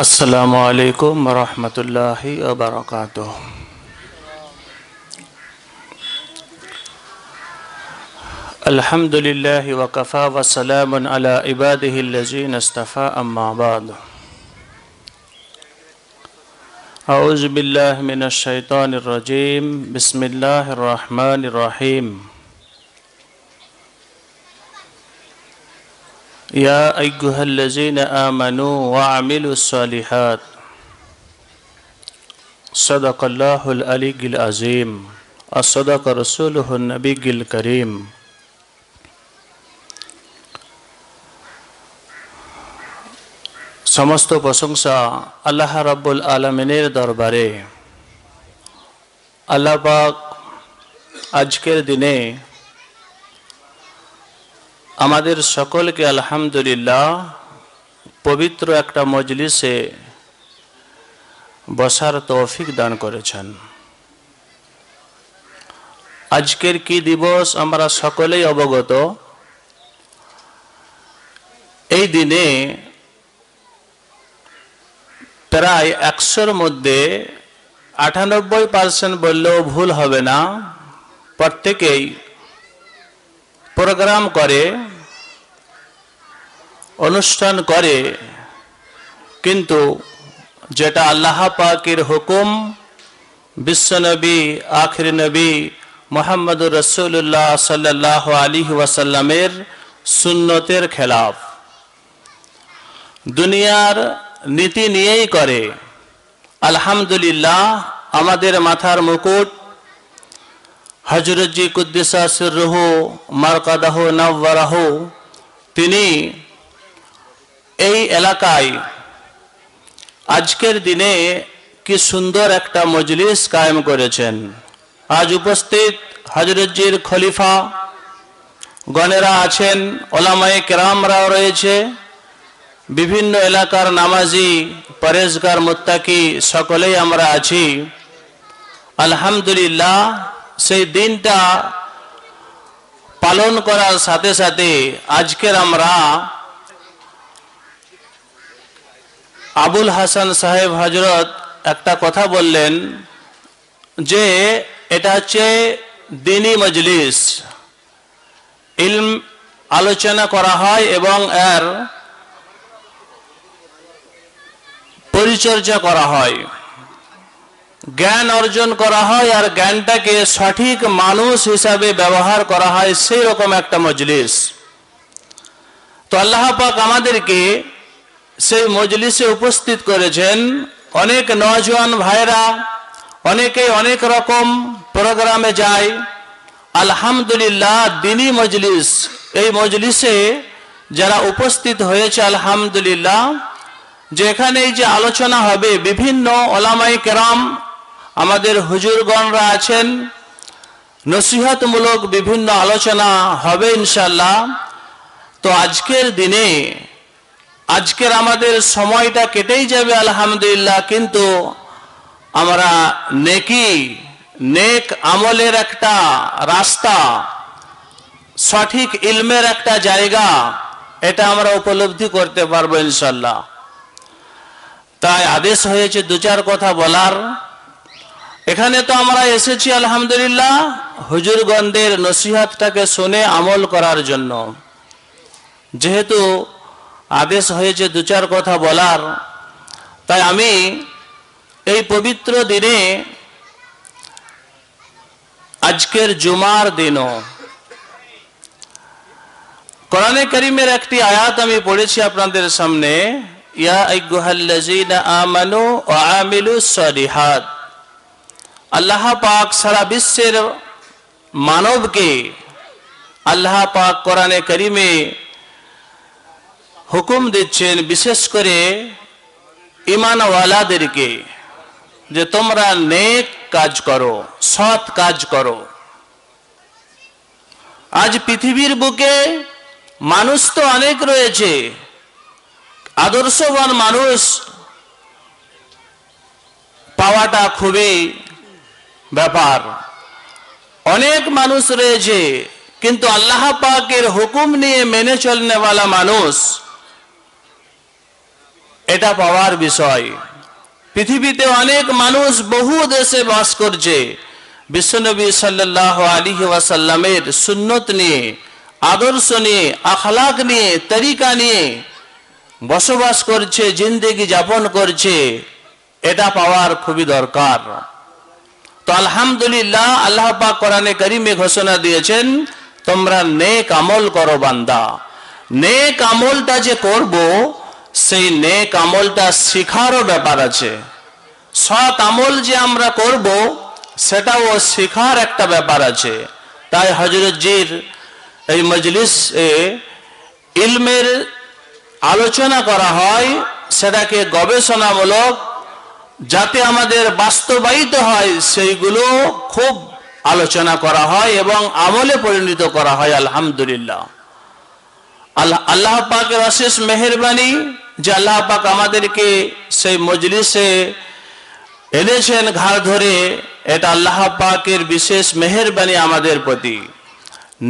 السلام عليكم ورحمة الله وبركاته الحمد لله وكفى وسلام على عباده الذين اصطفى أما بعد أعوذ بالله من الشيطان الرجيم بسم الله الرحمن الرحيم يا أيها الذين آمنوا وعملوا الصالحات صدق الله العلي العظيم وصدق رسوله النبي الكريم সমস্ত প্রশংসা আল্লাহ রাব্বুল আলমিনের দরবারে আল্লাহ পাক আজকের দিনে আমাদের সকলকে আলহামদুলিল্লাহ পবিত্র একটা মজলিসে বসার তৌফিক দান করেছেন। আজকের কি দিবস আমরা সকলেই অবগত। এই দিনে প্রায় একশোর মধ্যে আটানব্বই পার্সেন্ট বললেও ভুল হবে না। প্রত্যেকেই প্রোগ্রাম করে। অনুষ্ঠান করে, কিন্তু যেটা আল্লাহ পাকের হুকুম, বিশ্বনবী, আখির নবী মোহাম্মদুর রসুল্লাহ সাল্লাহ আলী ওয়াসাল্লামের সুন্নতের খেলাফ। দুনিয়ার নীতি নিয়েই করে। আলহামদুলিল্লাহ, আমাদের মাথার মুকুট হজরতজি কুদ্দিসা সিরহ মারকাদাহ নব্বরাহ তিনি এই এলাকায় আজকের দিনে কি সুন্দর একটা মজলিস কায়েম করেছেন। আজ উপস্থিত হজরতজির খলিফা, গণেরা আছেন, ওলামায়ে কেরামরাও রয়েছে, বিভিন্ন এলাকার নামাজি পরেজগার মোত্তাকি সকলেই আমরা আছি। আলহামদুলিল্লাহ, সেই দিনটা পালন করার সাথে সাথে আজকের আমরা আবুল হাসান সাহেব হজরত একটা কথা বললেন যে, এটা হচ্ছে দিনী মজলিস। ইলম আলোচনা করা হয় এবং এর পরিচর্যা করা হয়। জ্ঞান অর্জন করা হয় আর জ্ঞানটাকে সঠিক মানুষ হিসাবে ব্যবহার করা হয়, সেই রকম একটা মজলিস। তো আল্লাহ পাক আমাদেরকে সেই মজলিসে উপস্থিত করেছেন অনেক নজওয়ান ভাইরা অনেকে অনেক রকম প্রোগ্রামে যায়। আলহামদুলিল্লাহ দিনী মজলিস। এই মজলিসে যারা উপস্থিত হয়েছে, আলহামদুলিল্লাহ, যেখানে এই যে আলোচনা হবে, বিভিন্ন ওলামাই কেরাম, আমাদের হুজুরগণরা আছেন, নসিহতমূলক বিভিন্ন আলোচনা হবে ইনশাল্লাহ তো আজকের দিনে আজকের আমাদের সময়টা কেটেই যাবে, আলহামদুলিল্লাহ। কিন্তু আমরা নেকি, নেক আমলের একটা রাস্তা, সঠিক ইলমের একটা জায়গা, এটা আমরা উপলব্ধি করতে পারব ইনশাল্লাহ তাই আদেশ হয়েছে দু চার কথা বলার। এখানে তো আমরা এসেছি, আলহামদুলিল্লাহ হুজুরগন্ধের নসিহাতটাকে শুনে আমল করার জন্য। যেহেতু আদেশ হয়েছে দু চার কথা বলার। তাই আমি এই পবিত্র দিনে আজকের জুমার দিনও কোরআনে করিমের একটি আয়াত আমি পড়েছি আপনাদের সামনে। ইয়া আইয়ুহাল্লাযীনা আমানু ওয়া আমিলুস সালিহাত আল্লাহ পাক সারা বিশ্বের মানবকে আল্লাহ পাক কোরআনে করিমে হুকুম দিচ্ছেন বিশেষ করে ইমানওয়ালাদেরকে যে তোমরা নেক কাজ করো, সৎ কাজ করো। আজ পৃথিবীর বুকে মানুষ তো অনেক রয়েছে, আদর্শবান মানুষ পাওয়াটা খুবই ব্যাপার। অনেক মানুষ রয়েছে, কিন্তু আল্লাহ পাকের হুকুম নিয়ে মেনে চলনেওয়ালা মানুষ এটা পাওয়ার বিষয়। পৃথিবীতে অনেক মানুষ বহু দেশে বাস করছে। বিশ্বনবী সাল্লাহ আলী ওয়াসাল্লামের সুন্নত নিয়ে, আদর্শ নিয়ে, আখলাক নিয়ে, তরিকা নিয়ে বসবাস করছে, জিন্দেগি যাপন করছে। এটা পাওয়ার খুবই দরকার। তো আলহামদুলিল্লাহ আল্লাহ পাক কোরআনে করিমে ঘোষণা দিয়েছেন, তোমরা নেক আমল করো বান্দা। নেক আমলটা যে করব সেই নেক আমলটা শিখারও ব্যাপার আছে। সৎ আমল যে আমরা করব, সেটাও শেখার একটা ব্যাপার আছে। তাই হজরতজির এই মজলিস এ ইলমের আলোচনা করা হয়, সেটাকে গবেষণামূলক, যাতে আমাদের বাস্তবায়িত হয়, সেইগুলো খুব আলোচনা করা হয় এবং আমলে পরিণত করা হয়, আলহামদুলিল্লাহ। আল্লাহ পাকের অশেষ মেহরবানি যে আল্লাহ পাক আমাদেরকে সেই মজলিসে এনেছেন ঘাড় ধরে, এটা আল্লাহ পাকের বিশেষ মেহরবানি আমাদের প্রতি।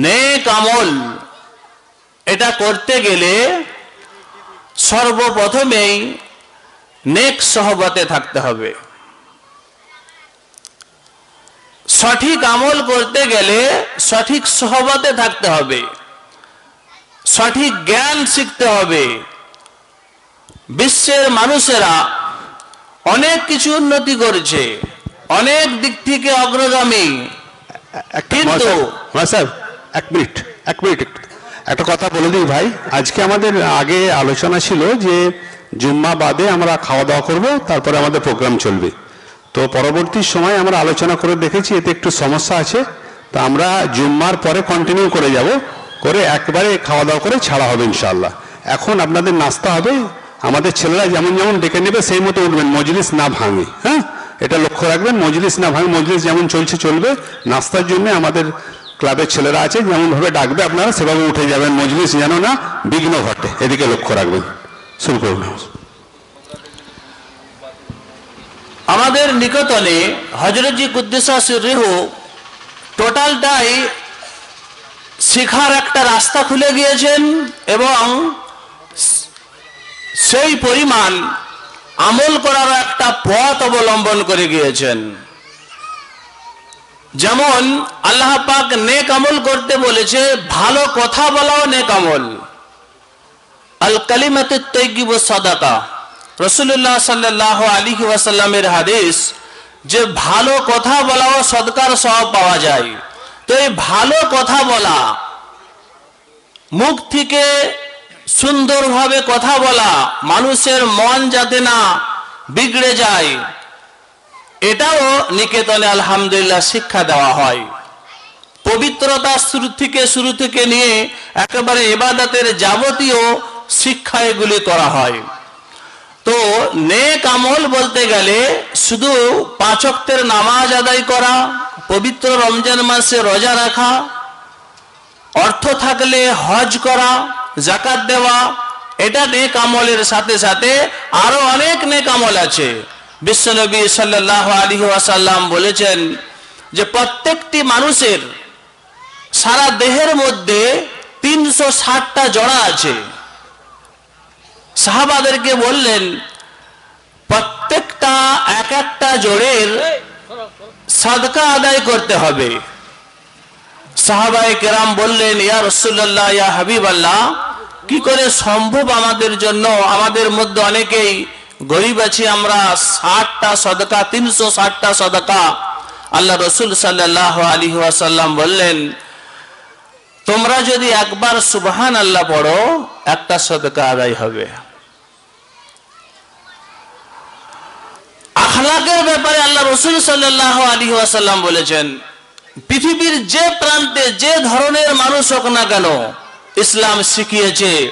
নেক আমল, এটা করতে গেলে সর্বপ্রথমেই নেক সহবতে থাকতে হবে। সঠিক আমল করতে গেলে সঠিক সহবতে থাকতে হবে। সঠিক জ্ঞান শিখতে হবে। বিশ্বের মানুষেরা অনেক কিছু উন্নতি করেছে অনেক দিক থেকে অগ্রগামী। কিন্তু- স্যার এক মিনিট এক মিনিট একটা। কথা বলে দিই ভাই আজকে আমাদের আগে আলোচনা ছিল যে জুম্মা বাদে আমরা খাওয়া দাওয়া করব তারপরে আমাদের প্রোগ্রাম চলবে। তো পরবর্তী সময় আমরা আলোচনা করে দেখেছি এতে একটু সমস্যা আছে। তো আমরা জুম্মার পরে কন্টিনিউ করে যাব করে একবারে খাওয়া দাওয়া করে ছাড়া হবে ইনশাল্লাহ এখন আপনাদের নাস্তা হবে আমাদের ছেলেরা যেমন যেমন ডেকে নেবে, সেই মতো উঠবেন। মজলিস না ভাঙে হ্যাঁ? এটা লক্ষ্য রাখবেন, মজলিস না ভাঙে, মজলিস যেমন চলছে, চলবে। নাস্তার জন্য আমাদের ক্লাবের ছেলেরা আছে, যেমনভাবে ডাকবে আপনারা, সেভাবে উঠে যাবেন। মজলিস যেন না বিঘ্ন ঘটে, এদিকে লক্ষ্য রাখবেন। শুরু করুন আমাদের নিকটনে হজরতজি কুদ্দেশা রেহু টোটালটাই শিখার একটা রাস্তা খুলে গিয়েছেন এবং সেই পরিমাণ আমল করার একটা পথ অবলম্বন করে গিয়েছেন। যেমন আল্লাহ পাক নেক আমল করতে বলেছে, ভালো কথা বলাও নেক আমল। আল কালিমাতে তৈগিব সাদাকা। রসুল্লাহ সাল্লাহ আলী ওয়াসাল্লামের হাদিস যে ভালো কথা বলাও সদকার সব পাওয়া যায়। তো এই ভালো কথা বলা মুখ থেকে সুন্দরভাবে কথা বলা, মানুষের মন যাতে না বিগড়ে যায়, এটাও নিকেতনে আলহামদুলিল্লাহ শিক্ষা দেওয়া হয়। পবিত্রতা শুরু থেকে শুরু থেকে নিয়ে একেবারে এবাদতের যাবতীয় শিক্ষা এগুলি করা হয়। তো নেক আমল বলতে গেলে শুধু পাঁচক্তের নামাজ আদায় করা, পবিত্র রমজান মাসে রোজা রাখা, অর্থ থাকলে হজ করা জাকাত দেওয়া, এটা নেক আমলের সাথে সাথে আরও অনেক নেক আমল আছে। বিশ্বনবী সাল্লাহ আলী ওয়াসাল্লাম বলেছেন যে প্রত্যেকটি মানুষের সারা দেহের মধ্যে তিনশো ষাটটা জড়া আছে। সাহাবাদেরকে বললেন, প্রত্যেকটা এক একটা জোড়ের সাদকা আদায় করতে হবে। সাহাবাই কেরাম বললেন, ইয়া রসুল্লাহ ইয়া হাবিব আল্লাহ কি করে সম্ভব আমাদের জন্য? আমাদের মধ্যে অনেকেই গরিব আছি আমরা, ষাটটা সদকা, তিনশো ষাটটা সদকা। আল্লাহ রসুল সাল্লাহ আলী ওয়াসাল্লাম বললেন, তোমরা যদি একবার সুবহান আল্লাহ পড়ো, একটা সদকা আদায় হবে। আখলাকের ব্যাপারে আল্লাহ রসুল সাল্লাহ আলী ওয়াসাল্লাম বলেছেন পৃথিবীর যে প্রান্তে যে ধরনের মানুষ হোক না কেন, ইসলাম শিখিয়েছে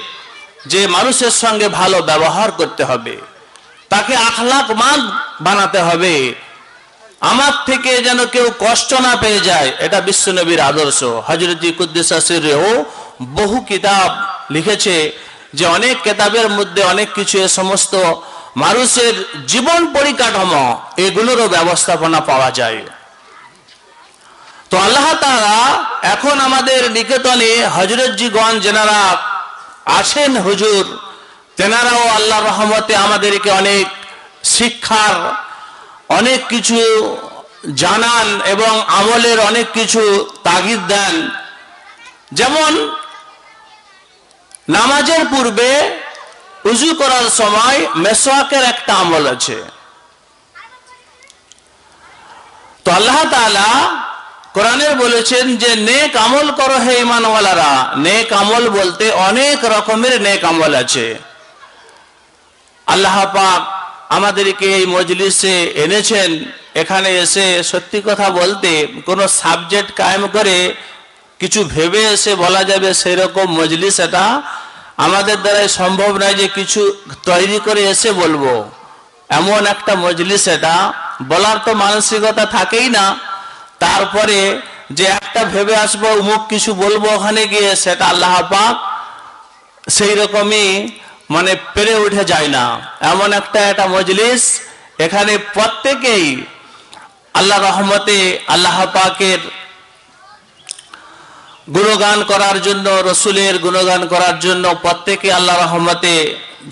যে মানুষের সঙ্গে ভালো ব্যবহার করতে হবে। তাকে আখলাক মান বানাতে হবে। আমার থেকে যেন কেউ কষ্ট না পেয়ে যায়, এটা বিশ্বনবীর আদর্শ। হজরতি কুদ্দিসাসিরেও বহু কিতাব লিখেছে যে অনেক কেতাবের মধ্যে অনেক কিছু এ সমস্ত মানুষের জীবন পরিকাঠামো, এগুলোরও ব্যবস্থাপনা পাওয়া যায়। তো আল্লাহ তারা এখন আমাদের নিকেতনে হজরতজিগঞ্জ যেনারা আছেন হুজুর, তেনারাও আল্লাহ রহমতে আমাদেরকে অনেক শিক্ষার, অনেক কিছু জানান এবং আমলের অনেক কিছু তাগিদ দেন। যেমন, নামাজের পূর্বে উজু করার সময় মেসোয়াকের একটা আমল আছে। তো আল্লাহ তাআলা কোরআনে বলেছেন যে, নেক আমল করো হে ইমানওয়ালারা। নেক আমল বলতে অনেক রকমের নেক আমল আছে। আল্লাহ পাক আমাদেরকে এই মজলিসে এনেছেন। এখানে এসে সত্যি কথা বলতে কোনো সাবজেক্ট কায়েম করে কিছু ভেবে এসে বলা যাবে সেরকম মজলিস এটা। আমাদের দ্বারাই সম্ভব নয় যে কিছু তৈরি করে এসে বলব। এমন একটা মজলিস এটা। বলার তো মানসিকতা থাকেই না। তারপরে যে একটা ভেবে আসব উমুক কিছু বলব ওখানে গিয়ে, সেটা আল্লাহ পাক সেই রকমই মানে পেরে উঠে যায় না। এমন একটা একটা মজলিস, এখানে প্রত্যেকেই আল্লাহ রহমতে আল্লাহ পাকের গুণগান করার জন্য, রসুলের গুণগান করার জন্য প্রত্যেকে আল্লাহ রহমতে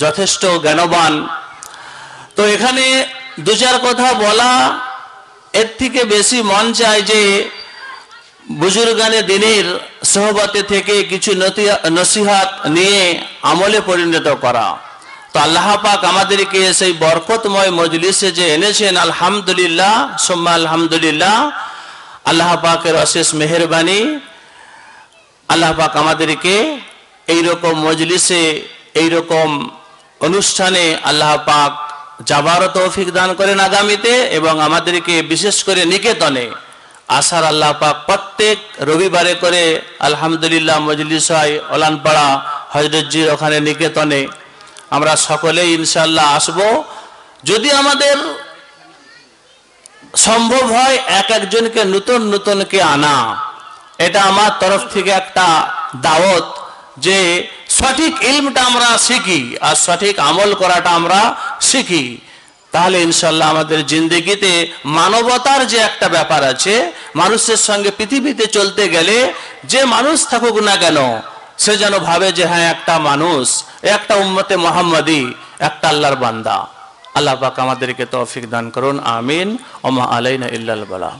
যথেষ্ট জ্ঞানবান। তো এখানে দু চার কথা বলা এর থেকে বেশি মন চায় যে বুজুর্গানে দিনের সহবতে থেকে কিছু নসিহাত নিয়ে আমলে পরিণত করা। তো আল্লাহ পাক আমাদেরকে সেই বরকতময় মজলিসে যে এনেছেন, আলহামদুলিল্লাহ, সোম্মা আলহামদুলিল্লাহ, আল্লাহ পাকের অশেষ মেহরবানি। আল্লাহ পাক আমাদেরকে এইরকম মজলিসে, এইরকম অনুষ্ঠানে আল্লাহ পাক যাবারও তৌফিক দান করেন আগামীতে এবং আমাদেরকে বিশেষ করে নিকেতনে। আসার আল্লাহ পাক প্রত্যেক রবিবারে করে আলহামদুলিল্লাহ মজলিস হয় ওলানপাড়া হজরতজির ওখানে নিকেতনে। আমরা সকলেই ইনশাল্লাহ আসব। যদি আমাদের সম্ভব হয় এক একজনকে নতুন নতুনকে আনা। এটা আমার তরফ থেকে একটা দাওয়াত যে সঠিক ইলমটা আমরা শিখি আর সঠিক আমল করাটা আমরা শিখি। তাহলে ইনশাল্লাহ আমাদের জিন্দগিতে মানবতার যে একটা ব্যাপার আছে, মানুষের সঙ্গে পৃথিবীতে চলতে গেলে যে মানুষ থাকুক না কেন, সে যেন ভাবে যে হ্যাঁ একটা মানুষ, একটা উম্মতে মোহাম্মদী, একটা আল্লাহর বান্দা। আল্লাহ পাক আমাদেরকে তৌফিক দান করুন, আমিন। ওমা আলাইনা ইল্লাল বালা।